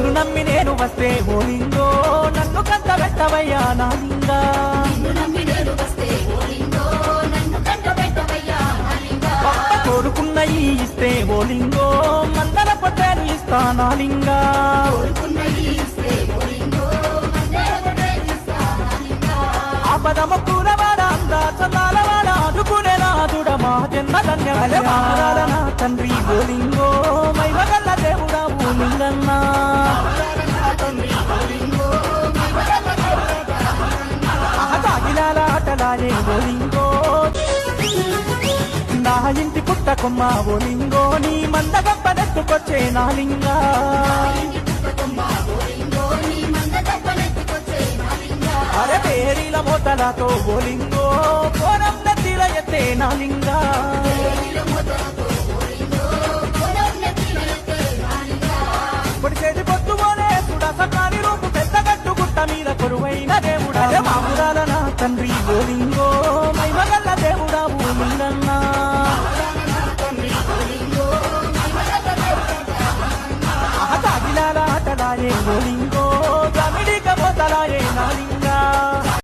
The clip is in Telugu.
నిన్ను నమ్మి నేను వస్తే ఓ లింగో నన్ను కంట పెట్టవయ్యా నా లింగా కోరుకున్న ఈ ఇస్తే ఓ లింగో. మందల ఇస్తా నా లింగా. ఆపదమ కూరవాడ అందా చందాల నాదుడ మా జన్మ ధన్యాల తండ్రి ఓ లింగో మై మగల్ల దేవుడా ఓ లింగన్నా ఆటలాడే ఓలింగో నా ఇంటి పుట్ట కొమ్మ ఓలింగో నీ మంద గప్పనెత్తుకొచ్చే నా లింగా నా లింగా అరే పేరీల మోతలతో ఓలింగో కోరం నదిల ఎత్తే నా లింగా కొరువైన దేవుడా అరే మాపురాల నా తండ్రి ఓలింగో మైమగల్ల దేవుడా ఓ లింగన్నా ఆటలాడే గోలింగో